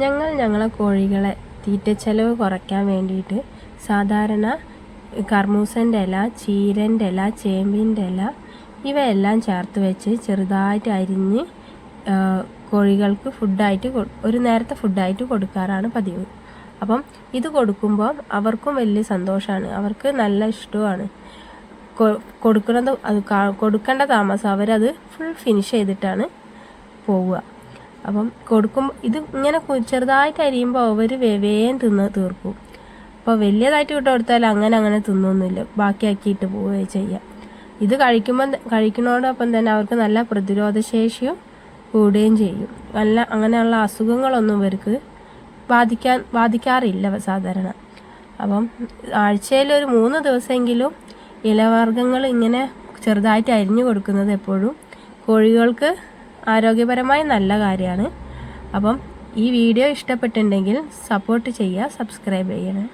ഞങ്ങൾ ഞങ്ങളെ കോഴികളെ തീറ്റ ചെലവ് കുറയ്ക്കാൻ വേണ്ടിയിട്ട് സാധാരണ കർമൂസന്റെ ഇല ചീരന്റെ ഇല ചേമ്പിന്റെ ഇല ഇവയെല്ലാം ചേർത്ത് വെച്ച് ചെറുതായിട്ട് അരിഞ്ഞ് കോഴികൾക്ക് ഫുഡായിട്ട് ഒരു നേരത്തെ ഫുഡായിട്ട് കൊടുക്കാറാണ് പതിവ്. അപ്പം ഇത് കൊടുക്കുമ്പോൾ അവർക്കും വലിയ സന്തോഷമാണ് അവർക്ക് നല്ല ഇഷ്ടമാണ് കൊടുക്കുന്നത് അത് കൊടുക്കേണ്ട താമസം അവരത് ഫുൾ ഫിനിഷ് ചെയ്തിട്ടാണ് പോവുക. അപ്പം കൊടുക്കുമ്പോൾ ഇത് ഇങ്ങനെ ചെറുതായി ചെറുതായിട്ട് അരിയുമ്പോൾ അവർ വേവേം തിന്ന് തീർക്കും. അപ്പോൾ വലിയതായിട്ട് ഇട്ട് കൊടുത്താൽ അങ്ങനെ അങ്ങനെ തിന്നൊന്നുമില്ല. ബാക്കിയാക്കിയിട്ട് പോവുകയും ചെയ്യാം. ഇത് കഴിക്കുമ്പോൾ കഴിക്കുന്നതോടൊപ്പം തന്നെ അവർക്ക് നല്ല പ്രതിരോധശേഷിയും കൂടുകയും ചെയ്യും. നല്ല അങ്ങനെയുള്ള അസുഖങ്ങളൊന്നും ഇവർക്ക് ബാധിക്കാൻ ബാധിക്കാറില്ല സാധാരണ. അപ്പം ആഴ്ചയിൽ ഒരു മൂന്ന് ദിവസമെങ്കിലും ഇലവർഗങ്ങൾ ഇങ്ങനെ ചെറുതായിട്ട് അരിഞ്ഞു കൊടുക്കുന്നത് എപ്പോഴും കോഴികൾക്ക് ആരോഗ്യപരമായി നല്ല കാര്യമാണ്. അപ്പം ഈ വീഡിയോ ഇഷ്ടപ്പെട്ടിട്ടുണ്ടെങ്കിൽ സപ്പോർട്ട് ചെയ്യുക സബ്സ്ക്രൈബ് ചെയ്യണേ.